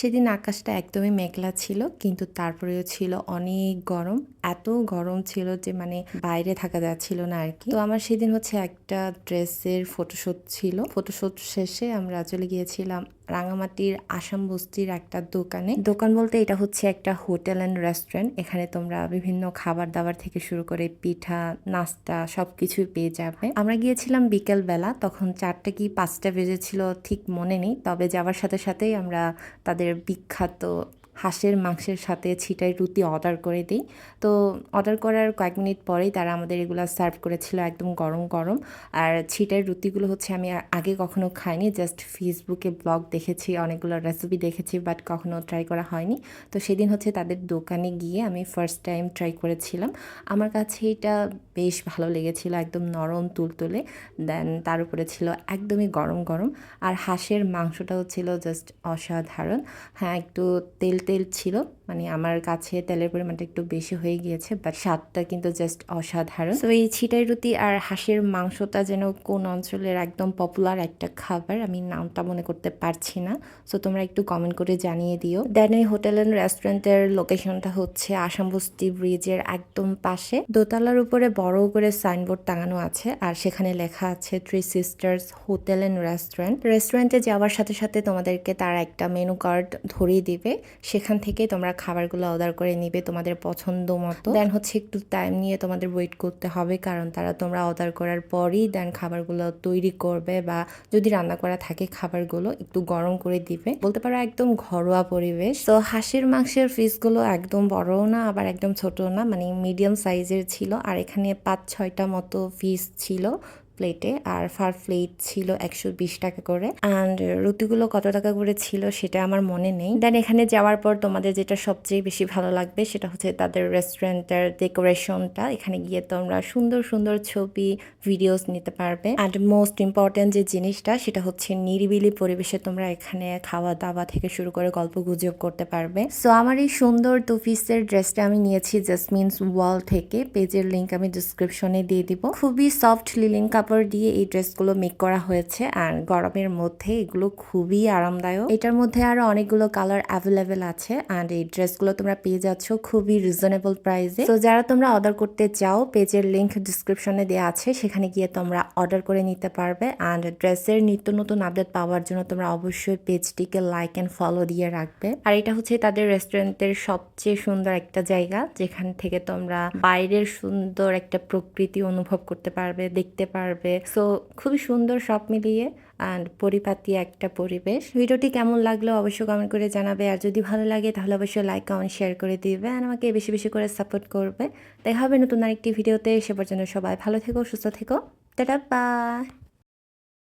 সেদিন আকাশটা একদমই মেঘলা ছিল, কিন্তু তারপরেও ছিল অনেক গরম। এত গরম ছিল যে মানে বাইরে থাকা যাচ্ছিল না আর কি। তো আমার সেদিন হচ্ছে একটা ড্রেসের ফটোশ্যুট ছিল। ফটোশ্যুট শেষে আমরা চলে গিয়েছিলাম রাঙামাটির আসাম বস্তির একটা দোকানে। দোকান বলতে এটা হচ্ছে একটা হোটেল অ্যান্ড রেস্টুরেন্ট। এখানে তোমরা বিভিন্ন খাবার দাবার থেকে শুরু করে পিঠা, নাস্তা সব কিছুই পেয়ে যাবে। আমরা গিয়েছিলাম বিকেল বেলা তখন চারটা কি পাঁচটা বেজেছিল ঠিক মনে নেই। তবে যাওয়ার সাথে সাথেই আমরা তাদের বিখ্যাত হাঁসের, মাংসের সাথে ছিটাই রুটি অর্ডার করে দিই। তো অর্ডার করার কয়েক মিনিট পরেই তারা আমাদের এগুলো সার্ভ করেছিল একদম গরম গরম। আর ছিটাই রুটিগুলো হচ্ছে আমি আগে কখনো খাইনি জাস্ট ফেসবুকে ব্লগ দেখেছি, অনেকগুলো রেসিপি দেখেছি বাট কখনো ট্রাই করা হয়নি। তো সেদিন হচ্ছে তাদের দোকানে গিয়ে আমি ফার্স্ট টাইম ট্রাই করেছিলাম। আমার কাছে এটা বেশ ভালো লেগেছিল, একদম নরম, তুলতুলে। দেন তার উপরে ছিল একদমই গরম গরম। আর হাঁসের মাংসটাও ছিল জাস্ট অসাধারণ। হ্যাঁ একটু তেল তেল ছিল। মানে আমার কাছে তেলের পরিমাণটা একটু বেশি হয়ে গিয়েছে বাট স্বাদটা কিন্তু জাস্ট অসাধারণ। তো এই ছিটাই রুটি আর হাঁসের মাংসটা যেন কোন অঞ্চলের একদম পপুলার একটা খাবার, আমি নামটা মনে করতে পারছি না। সো তোমরা একটু কমেন্ট করে জানিয়ে দিও। দেন এই হোটেল অ্যান্ড রেস্টুরেন্টের লোকেশনটা হচ্ছে আসাম বস্তি ব্রিজের একদম পাশে। দোতলার উপরে বড় করে সাইনবোর্ড টাঙানো আছে, আর সেখানে লেখা আছে three sisters hotel and restaurant রেস্টুরেন্টে যাওয়ার সাথে সাথে তোমাদেরকে তারা একটা মেনু কার্ড ধরিয়ে দিবে। সেখান থেকে তোমরা খাবারগুলো অর্ডার করে নিবে তোমাদের পছন্দ মতো। দেন হচ্ছে একটু টাইম নিয়ে তোমাদের ওয়েট করতে হবে, কারণ তারা তোমরা অর্ডার করার পরই দেন খাবারগুলো তৈরি করবে বা যদি রান্না করা থাকে খাবারগুলো একটু গরম করে দিবে। বলতে পারো একদম ঘরোয়া পরিবেশ। তো হাঁসের মাংসের পিসগুলো একদম বড়ও না, আবার একদম ছোট না মানে মিডিয়াম সাইজের ছিল, আর এখানে পাঁচ ছয়টা মতো পিস ছিল। প্লেটে আর ফার প্লেট ছিল একশো বিশ টাকা করে। অ্যান্ড রুটিগুলো কত টাকা করে ছিল সেটা আমার মনে নেই। দেন এখানে যাওয়ার পর তোমাদের যেটা সবচেয়ে বেশি ভালো লাগবে সেটা হচ্ছে তাদের রেস্টুরেন্টের ডেকোরেশনটা এখানে গিয়ে তোমরা সুন্দর সুন্দর ছবি ভিডিওস নিতে পারবে। অ্যান্ড মোস্ট ইম্পর্টেন্ট যে জিনিসটা সেটা হচ্ছে নিরিবিলি পরিবেশে তোমরা এখানে খাওয়া দাওয়া থেকে শুরু করে গল্প গুজব করতে পারবে। সো আমার এই সুন্দর টু পিসের ড্রেসটা আমি নিয়েছি জাসমিনস ওয়াল থেকে। পেজের লিঙ্ক আমি ডিসক্রিপশনে দিয়ে দিব। খুবই সফট লিলিং কাপড় দিয়ে এই ড্রেসগুলো মেক করা হয়েছে আর গরমের মধ্যে এগুলো খুবই আরামদায়ক। এটার মধ্যে আরও অনেকগুলো কালার অ্যাভেলেবেল আছে অ্যান্ড এই ড্রেসগুলো তোমরা পেয়ে যাচ্ছ খুবই রিজনেবল প্রাইসে তো যারা তোমরা অর্ডার করতে চাও, পেজের লিঙ্ক ডিসক্রিপশনে দেওয়া আছে, সেখানে গিয়ে তোমরা অর্ডার করে নিতে পারবে অ্যান্ড ড্রেসের নিত্য নতুন আপডেট পাওয়ার জন্য তোমরা অবশ্যই পেজটিকে লাইক অ্যান্ড ফলো দিয়ে রাখবে। আর এটা হচ্ছে তাদের রেস্টুরেন্টের সবচেয়ে সুন্দর একটা জায়গা, যেখান থেকে তোমরা বাইরের সুন্দর একটা প্রকৃতি অনুভব করতে পারবে, দেখতে পারবে সো খুবই সুন্দর সব মিলিয়ে অ্যান্ড পরিপাতি একটা পরিবেশ। ভিডিওটি কেমন লাগল অবশ্যই কমেন্ট করে জানাবে। আর যদি ভালো লাগে তাহলে অবশ্যই লাইক কমেন্ট শেয়ার করে দিবে আর আমাকে বেশি বেশি করে সাপোর্ট করবে। দেখা হবে নতুন আরেকটি ভিডিওতে। সে পর্যন্ত সবাই ভালো থেকো, সুস্থ থেকো। Tata bye